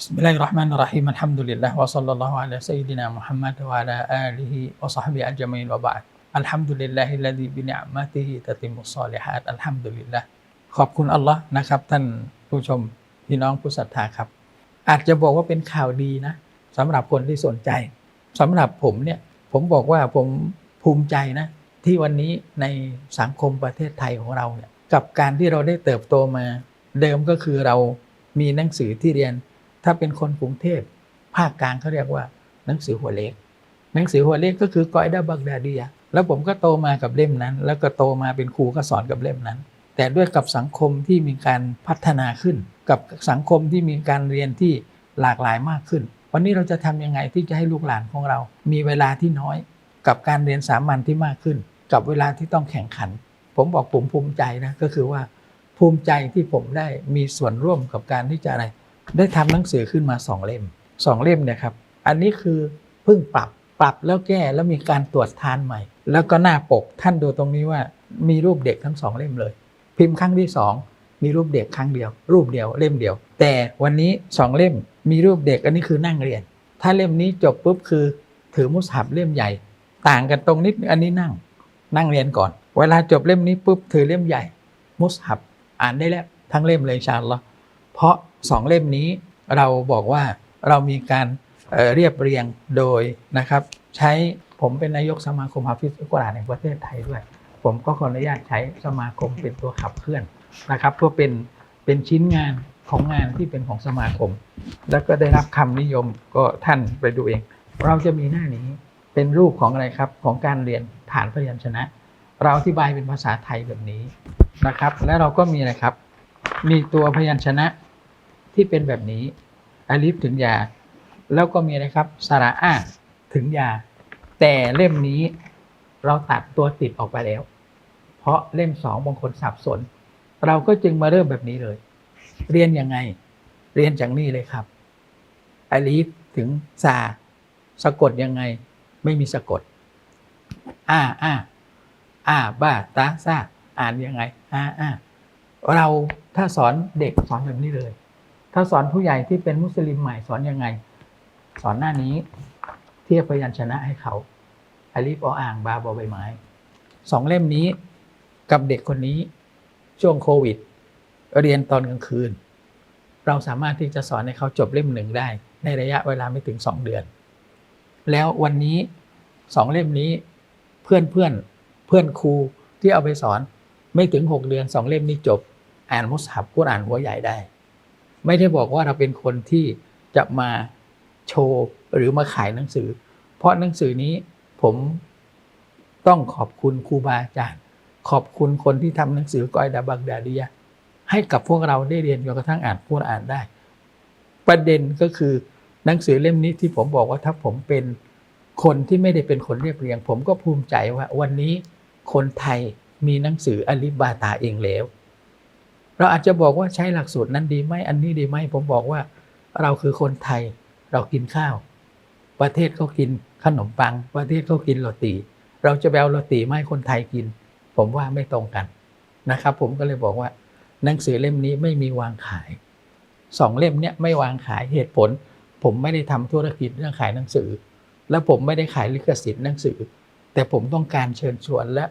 بسم الله الرحمن الرحيم الحمد لله وصلى الله على سيدنا محمد وعلى آله وصحبه أجمعين وبعد الحمد لله الذي بنعمته تتم الصالحات الحمد لله ขอบคุณอัลลอฮ์นะครับท่านผู้ชมพี่น้องผู้ศรัทธาครับ อาจจะบอกว่าเป็นข่าวดีนะสำหรับคนที่สนใจสำหรับผมเนี่ยผมบอกว่าผมภูมิใจนะ ที่วันนี้ในสังคมประเทศไทยของเราเนี่ยกับการที่เราได้เติบโตมา เดิมก็คือเรามีหนังสือที่เรียน ถ้าเป็นคนกรุงเทพภาคกลางเขาเรียกว่า หนังสือหัวเล็ก หนังสือหัวเล็กก็คือกอยดาบักดาเดียแล้วผมก็โตมากับเล่มนั้น แล้วก็โตมาเป็นครูก็สอนกับเล่มนั้น แต่ด้วยกับสังคมที่มีการพัฒนาขึ้น กับสังคมที่มีการเรียนที่หลากหลายมากขึ้น วันนี้เราจะทำยังไงที่จะให้ลูกหลานของเรา มีเวลาที่น้อย กับการเรียนสามัญที่มากขึ้น กับเวลาที่ต้องแข่งขัน ผมบอกผมภูมิใจนะก็คือว่าภูมิใจที่ผมได้มีส่วนร่วมกับการที่จะอะไร ได้ทำหนังสือขึ้นมาสองเล่มสองเล่มเนี่ยครับ อันนี้คือเพิ่งปรับปรับแล้วแก้แล้วมีการตรวจทานใหม่ แล้วก็หน้าปกท่านดูตรงนี้ว่ามีรูปเด็กทั้งสองเล่มเลย พิมพ์ครั้งที่สองมีรูปเด็กครั้งเดียว รูปเดียวเล่มเดียว แต่วันนี้สองเล่มมีรูปเด็กอันนี้คือนั่งเรียน ถ้าเล่มนี้จบปุ๊บคือถือมุสฮับเล่มใหญ่ ต่างกันตรงนิดอันนี้นั่ง นั่งเรียนก่อน เวลาจบเล่มนี้ปุ๊บถือเล่มใหญ่ มุสฮับอ่านได้แล้วทั้งเล่มเลยอินชาลล์เพราะ สองเล่มนี้เราบอกว่าเรามีการเเรียบเรียงโดยนะครับ ใช้ผมเป็นนายกสมาคมฮาฟิซอัลกุรานแห่งประเทศไทยด้วย ผมก็ขออนุญาตใช้สมาคมเป็นตัวขับเคลื่อนนะครับเพื่อเป็นเป็นชิ้นงานของงานที่เป็นของสมาคม แล้วก็ได้รับคำนิยมก็ท่านไปดูเอง เราจะมีหน้านี้เป็นรูปของอะไรครับของการเรียนฐานพยัญชนะ เราอธิบายเป็นภาษาไทยแบบนี้นะครับ และเราก็มีอะไรครับ มีตัวพยัญชนะ ที่เป็นแบบนี้อาลิฟถึงยา แล้วก็มีอะไรครับสระอาถึงยา แต่เล่มนี้เราตัดตัวติดออกไปแล้ว เพราะเล่มสองบางคนสับสน เราก็จึงมาเริ่มแบบนี้เลย เรียนยังไง เรียนจากนี่เลยครับอาลิฟถึงซาสะกดยังไง ไม่มีสะกดอ่าอ่าอ่าบ้าตาซาอ่านยังไงอ่าอ่าเราถ้าสอนเด็กสอนแบบนี้เลย ถ้าสอนผู้ใหญ่ที่เป็นมุสลิมใหม่สอนยังไง สอนหน้านี้ เทียบพยัญชนะให้เขาอาลิฟออ่างบาบอใบไม้สองเล่มนี้กับเด็กคนนี้ช่วงโควิด เรียนตอนกลางคืน เราสามารถที่จะสอนให้เขาจบเล่มหนึ่งได้ ในระยะเวลาไม่ถึงสองเดือน แล้ววันนี้สองเล่มนี้เพื่อนเพื่อนเพื่อนครูที่เอาไปสอนไม่ถึงหกเดือนสองเล่มนี้จบ อ่านมุสฮับกุรอ่านหัวใหญ่ได้ ไม่ได้บอกว่าเราเป็นคนที่จะมาโชว์หรือมาขายหนังสือ เพราะหนังสือนี้ผมต้องขอบคุณครูบาอาจารย์ ขอบคุณคนที่ทำหนังสือกอยดาบักดาดียให้กับพวกเราได้เรียนจนกระทั่งอ่านกุรอ่านได้ ประเด็นก็คือหนังสือเล่มนี้ที่ผมบอกว่าถ้าผมเป็นคนที่ไม่ได้เป็นคนเรียบเรียง ผมก็ภูมิใจว่าวันนี้คนไทยมีหนังสืออลิบาตาเองแล้ว เราอาจจะบอกว่าใช้หลักสูตรนั้นดีไหมอันนี้ดีไหมผมบอกว่า เราคือคนไทยเรากินข้าว ประเทศเขากินขนมปัง ประเทศเขากินโรตี เราจะไปเอาโรตีมาให้คนไทยกิน ผมว่าไม่ตรงกันนะครับ ผมก็เลยบอกว่า หนังสือเล่มนี้ไม่มีวางขายสองเล่มเนี้ยไม่วางขายเหตุผล ผมไม่ได้ทำธุรกิจเรื่องขายหนังสือ และผมไม่ได้ขายลิขสิทธิ์หนังสือ แต่ผมต้องการเชิญชวนและ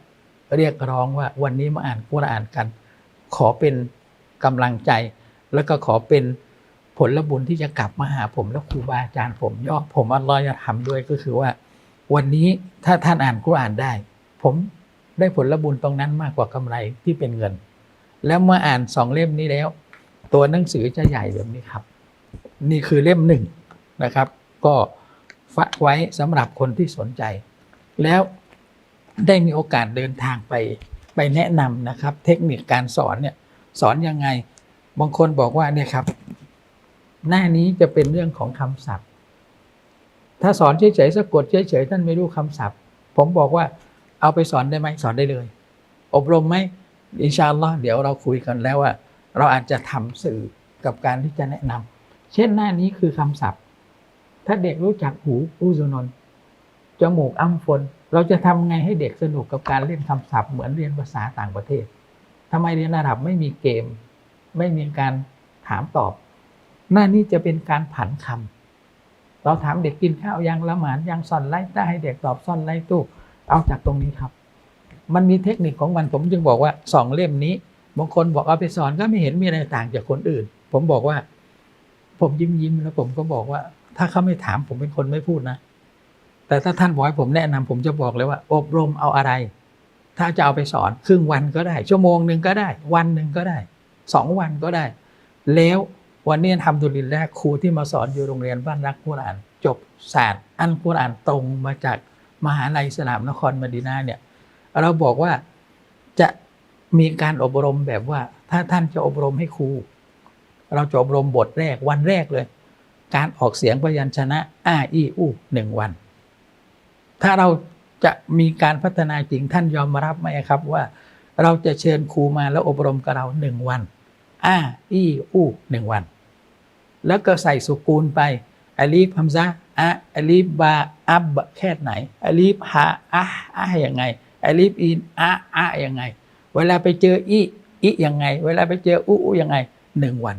เรียกร้องว่าวันนี้มาอ่านกุรอานกัน ขอเป็น กำลังใจ แล้วก็ขอเป็นผลบุญที่จะกลับมาหาผมและครูบาอาจารย์ผมย่อผมอัลลอฮ์จะทำด้วยก็คือว่า วันนี้ถ้าท่านอ่านกุรอานได้ ผมได้ผลบุญตรงนั้นมากกว่ากำไรที่เป็นเงิน แล้วเมื่ออ่านสองเล่มนี้แล้ว ตัวหนังสือจะใหญ่แบบนี้ครับ นี่คือเล่มหนึ่งนะครับ ก็ฝากไว้สำหรับคนที่สนใจ แล้วได้มีโอกาสเดินทางไปไปแนะนำนะครับ เทคนิคการสอนเนี่ย สอนยังไง บางคนบอกว่าเนี่ยครับ หน้านี้จะเป็นเรื่องของคำศัพท์ ถ้าสอนเฉยๆสะกดเฉยๆท่านไม่รู้คำศัพท์ ผมบอกว่าเอาไปสอนได้ไหมสอนได้เลย อบรมไหมอินชาอัลลอฮ์เดี๋ยวเราคุยกันแล้วว่า เราอาจจะทำสื่อกับการที่จะแนะนำเช่นหน้านี้คือคำศัพท์ ถ้าเด็กรู้จักหูอูซุนนจมูกอัมฟน เราจะทำไงให้เด็กสนุกกับการเล่นคำศัพท์เหมือนเรียนภาษาต่างประเทศ ทำไมเรียนอาหรับไม่มีเกม ไม่มีการถามตอบหน้านี้จะเป็นการผันคำเราถามเด็กกินข้าวยังละหมานยังซ่อนไล่ใต้ให้เด็กตอบซ่อนไล่ตู้เอาจากตรงนี้ครับ มันมีเทคนิคของมันผมจึงบอกว่าสองเล่มนี้บางคนบอกเอาไปสอนก็ไม่เห็นมีอะไรต่างจากคนอื่น ผมบอกว่า ผมยิ้มยิ้มแล้วผมก็บอกว่า ถ้าเขาไม่ถามผมเป็นคนไม่พูดนะแต่ถ้าท่านบอกให้ผมแนะนำผมจะบอกเลยว่า อบรมเอาอะไร ถ้าจะเอาไปสอนครึ่งวันก็ได้ ชั่วโมงหนึ่งก็ได้ วันหนึ่งก็ได้สองวันก็ได้ แล้ววันนี้ทำดุลินแรกครูที่มาสอนอยู่โรงเรียนบ้านรักกุรอาน จบศาสตร์อันกุรอานตรงมาจากมหาลัยสลามนครมดีนาเนี่ยเราบอกว่าจะมีการอบรมแบบว่า ถ้าท่านจะอบรมให้ครู เราจะอบรมบทแรกวันแรกเลย การออกเสียงพยัญชนะอาอีอูหนึ่งวัน ถ้าเรา จะมีการพัฒนาจริงท่านยอมรับไหมครับว่า เราจะเชิญครูมาแล้วอบรมกับเราหนึ่งวันอาอีอูหนึ่งวัน แล้วก็ใส่สุกูลไปอาลีฟฮัมซะอะอาลีฟบาอับบะแค่ไหนอาลีฟฮาอะอะยังไงอาลีฟอินอะอะยังไง เวลาไปเจออีอียังไง เวลาไปเจออูอูยังไงหนึ่งวัน